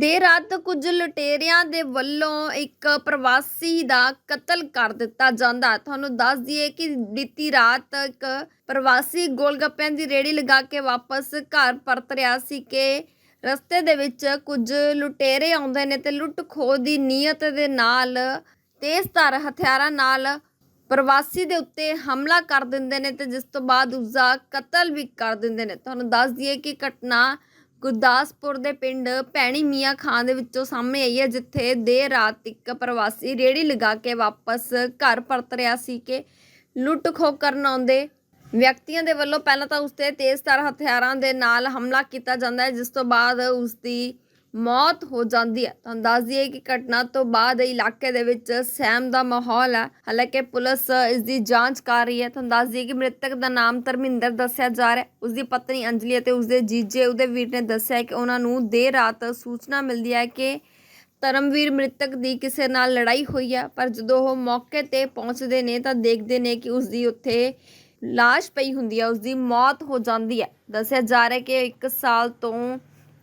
ਦੇਰ ਰਾਤ ਕੁਝ ਲੁਟੇਰਿਆਂ ਦੇ ਵੱਲੋਂ ਇੱਕ ਪ੍ਰਵਾਸੀ ਦਾ ਕਤਲ ਕਰ ਦਿੱਤਾ ਜਾਂਦਾ ਤੁਹਾਨੂੰ ਦੱਸ ਦਈਏ ਕਿ ਬੀਤੀ ਰਾਤ ਇੱਕ ਪ੍ਰਵਾਸੀ ਗੋਲਗੱਪਿਆਂ ਦੀ ਰੇੜੀ ਲਗਾ ਕੇ ਵਾਪਸ ਘਰ ਪਰਤ ਰਿਹਾ ਸੀ ਕਿ ਰਸਤੇ ਦੇ ਵਿੱਚ ਕੁਝ ਲੁਟੇਰੇ ਆਉਂਦੇ ਨੇ ਤੇ ਲੁੱਟ ਖੋਹ ਦੀ ਨੀਅਤ ਦੇ ਨਾਲ, ਤੇਜ਼ਧਾਰ ਹਥਿਆਰਾਂ ਨਾਲ ਪ੍ਰਵਾਸੀ ਦੇ ਉੱਤੇ ਹਮਲਾ ਕਰ ਦਿੰਦੇ ਨੇ ਤੇ ਜਿਸ ਤੋਂ ਬਾਅਦ ਉਸਦਾ ਕਤਲ ਵੀ ਕਰ ਦਿੰਦੇ ਨੇ। ਤੁਹਾਨੂੰ ਦੱਸ ਦਈਏ ਕਿ ਘਟਨਾ ਗੁਰਦਾਸਪੁਰ ਦੇ ਪਿੰਡ ਭੈਣੀ ਮੀਆਂ ਖਾਂ ਦੇ ਵਿੱਚੋਂ ਸਾਹਮਣੇ ਆਈ ਹੈ, ਜਿੱਥੇ ਦੇਰ ਰਾਤ ਇੱਕ ਪ੍ਰਵਾਸੀ ਰੇੜੀ ਲਗਾ ਕੇ ਵਾਪਸ ਘਰ ਪਰਤ ਰਿਹਾ ਸੀ ਕਿ ਲੁੱਟ ਖੋਹ ਕਰਨ ਆਉਂਦੇ ਵਿਅਕਤੀਆਂ ਦੇ ਵੱਲੋਂ ਪਹਿਲਾਂ ਤਾਂ ਉਸ ਤੇ ਤੇਜ਼ ਤੇਜ਼ਧਾਰ ਹਥਿਆਰਾਂ ਦੇ ਨਾਲ ਹਮਲਾ ਕੀਤਾ ਜਾਂਦਾ ਹੈ, ਜਿਸ ਤੋਂ ਬਾਅਦ ਉਸ ਦੀ ਮੌਤ ਹੋ ਜਾਂਦੀ ਹੈ। ਤੁਹਾਨੂੰ ਦੱਸ ਦਈਏ ਕਿ ਘਟਨਾ ਤੋਂ ਬਾਅਦ ਇਲਾਕੇ ਦੇ ਵਿੱਚ ਸਹਿਮ ਦਾ ਮਾਹੌਲ ਹੈ। ਹਾਲਾਂਕਿ ਪੁਲਿਸ ਇਸ ਦੀ ਜਾਂਚ ਕਰ ਰਹੀ ਹੈ। ਤੁਹਾਨੂੰ ਦੱਸ ਦਈਏ ਕਿ ਮ੍ਰਿਤਕ ਦਾ ਨਾਮ ਧਰਮਿੰਦਰ ਦੱਸਿਆ ਜਾ ਰਿਹਾ ਹੈ। ਉਸ ਦੀ ਪਤਨੀ ਅੰਜਲੀ ਅਤੇ ਉਸ ਦੇ ਜੀਜੇ ਉਹਦੇ ਵੀਰ ਨੇ ਦੱਸਿਆ ਕਿ ਉਹਨਾਂ ਨੂੰ ਦੇਰ ਰਾਤ ਸੂਚਨਾ ਮਿਲਦੀ ਹੈ ਕਿ ਧਰਮਵੀਰ ਮ੍ਰਿਤਕ ਦੀ ਕਿਸੇ ਨਾਲ ਲੜਾਈ ਹੋਈ ਹੈ। ਪਰ ਜਦੋਂ ਉਹ ਮੌਕੇ ਤੇ ਪਹੁੰਚਦੇ ਨੇ ਤਾਂ ਦੇਖਦੇ ਨੇ ਕਿ ਉਸ ਦੀ ਉੱਥੇ ਲਾਸ਼ ਪਈ ਹੁੰਦੀ ਹੈ। ਉਸ ਦੀ ਮੌਤ ਹੋ ਜਾਂਦੀ ਹੈ। ਦੱਸਿਆ ਜਾ ਰਿਹਾ ਕਿ 1 ਸਾਲ ਤੋਂ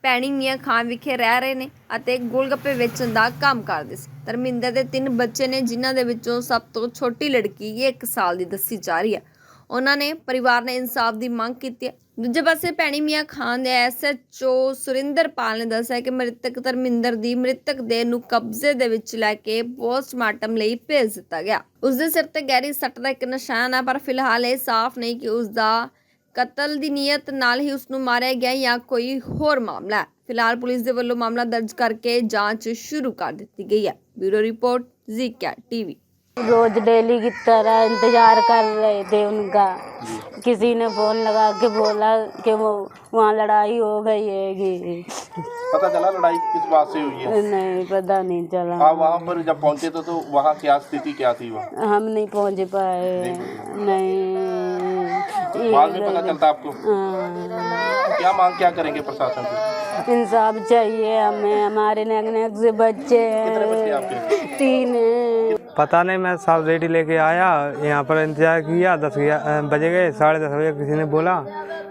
ਪੈਣੀ ਮੀਆਂ ਖਾਂ ਵਿਖੇ ਰਹਿ ਰਹੇ ਨੇ ਅਤੇ ਗੋਲਗੱਪੇ ਵੇਚਣ ਦਾ ਕੰਮ ਕਰਦੇ ਸੀ। ਧਰਮਿੰਦਰ ਦੇ ਤਿੰਨ ਬੱਚੇ ਨੇ, ਜਿਨ੍ਹਾਂ ਦੇ ਵਿੱਚੋਂ ਸਭ ਤੋਂ ਛੋਟੀ ਲੜਕੀ 1 ਸਾਲ ਦੀ ਦੱਸੀ ਜਾ ਰਹੀ ਹੈ। ਉਹਨਾਂ ਨੇ ਪਰਿਵਾਰ ਨੇ ਇਨਸਾਫ ਦੀ ਮੰਗ ਕੀਤੀ ਦੂਜੇ ਪਾਸੇ ਭੈਣੀ ਮੀਆਂ ਖਾਨ ਦੇ ਐਸਐਚਓ ਸੁਰਿੰਦਰਪਾਲ ਨੇ ਦੱਸਿਆ ਕਿ ਮ੍ਰਿਤਕ ਧਰਮਿੰਦਰ ਦੀ ਮ੍ਰਿਤਕ ਦੇ ਨੂੰ ਕਬਜ਼ੇ ਦੇ ਵਿੱਚ ਲੈ ਕੇ ਪੋਸਟਮਾਰਟਮ ਲਈ ਭੇਜ ਦਿੱਤਾ ਗਿਆ। ਉਸ ਦੇ ਸਿਰ ਤੇ ਗਹਿਰੀ ਸੱਟ ਦਾ ਇੱਕ ਨਿਸ਼ਾਨ ਹੈ ਪਰ ਫਿਲਹਾਲ ਇਹ ਸਾਫ਼ ਨਹੀਂ ਕਿ ਉਸ ਦਾ ਕਤਲ ਦੀ ਨੀਅਤ ਨਾਲ ਹੀ ਉਸ ਨੂੰ ਮਾਰਿਆ ਗਿਆ ਜਾਂ ਕੋਈ ਹੋਰ ਮਾਮਲਾ ਹੈ। ਫਿਲਹਾਲ ਪੁਲਿਸ ਦੇ ਵੱਲੋਂ ਮਾਮਲਾ ਦਰਜ ਕਰਕੇ ਜਾਂਚ ਸ਼ੁਰੂ ਕਰ ਦਿੱਤੀ ਗਈ ਹੈ। ਬਿਊਰੋ ਰਿਪੋर्ट जी क्या टीवी रोज डेली की तरह इंतज़ार कर रहे थे उनका किसी ने फ़ोन लगा के बोला कि वो वहाँ लड़ाई हो गई है पता चला लड़ाई किस बात से हुई है नहीं पता नहीं चला आप वहाँ पर जब पहुँचे तो, तो वहाँ क्या स्थिति क्या थी वहाँ हम नहीं पहुँच पाए नहीं, नहीं बाद में पता चलता आपको। हाँ, क्या मांग क्या करेंगे प्रशासन से? इंसाफ चाहिए हमें हमारे नग नग से बच्चे हैं। तीन हैं। पता नहीं मैं साहब रेडी लेके आया यहाँ पर इंतज़ार किया दस बजे गए साढ़े दस बजे किसी ने बोला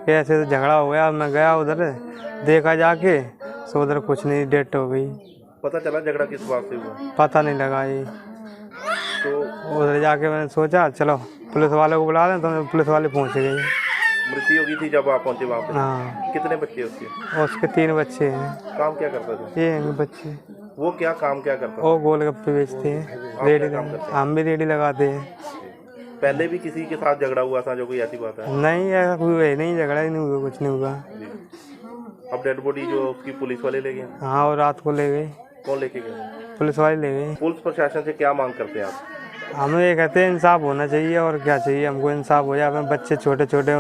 कि ऐसे तो झगड़ा हो गया मैं गया उधर देखा जाके सो उधर कुछ नहीं डेट हो गई। पता चला झगड़ा किस बात से हुआ? पता नहीं लगा ये। तो उधर जाके मैंने सोचा चलो पुलिस वाले को बुला लें तो पुलिस वाले पहुँच गए। मृत्यु हो गई थी जब आप पहुँचे वहाँ पे हाँ। कितने बच्चे उसके? और उसके तीन बच्चे हैं। काम क्या करता था? ये हैं बच्चे। वो क्या काम क्या करता वो गोलगप्पे बेचते हैं रेडी लगा- हम भी रेडी लगाते हैं। पहले भी किसी के साथ झगड़ा हुआ था जो कोई ऐसी बात है? नहीं ऐसा कोई ही नहीं झगड़ा ही नहीं हुआ कुछ नहीं हुआ। अब डेड बॉडी जो उसकी पुलिस वाले ले गए? हाँ और रात को ले गए। कौन लेके गए? पुलिस वाले ले गए। पुलिस प्रशासन से क्या मांग करते हैं आप? हम ये कहते हैं इंसाफ होना चाहिए और क्या चाहिए हमको इंसाफ हो जाए अपने बच्चे छोटे छोटे हैं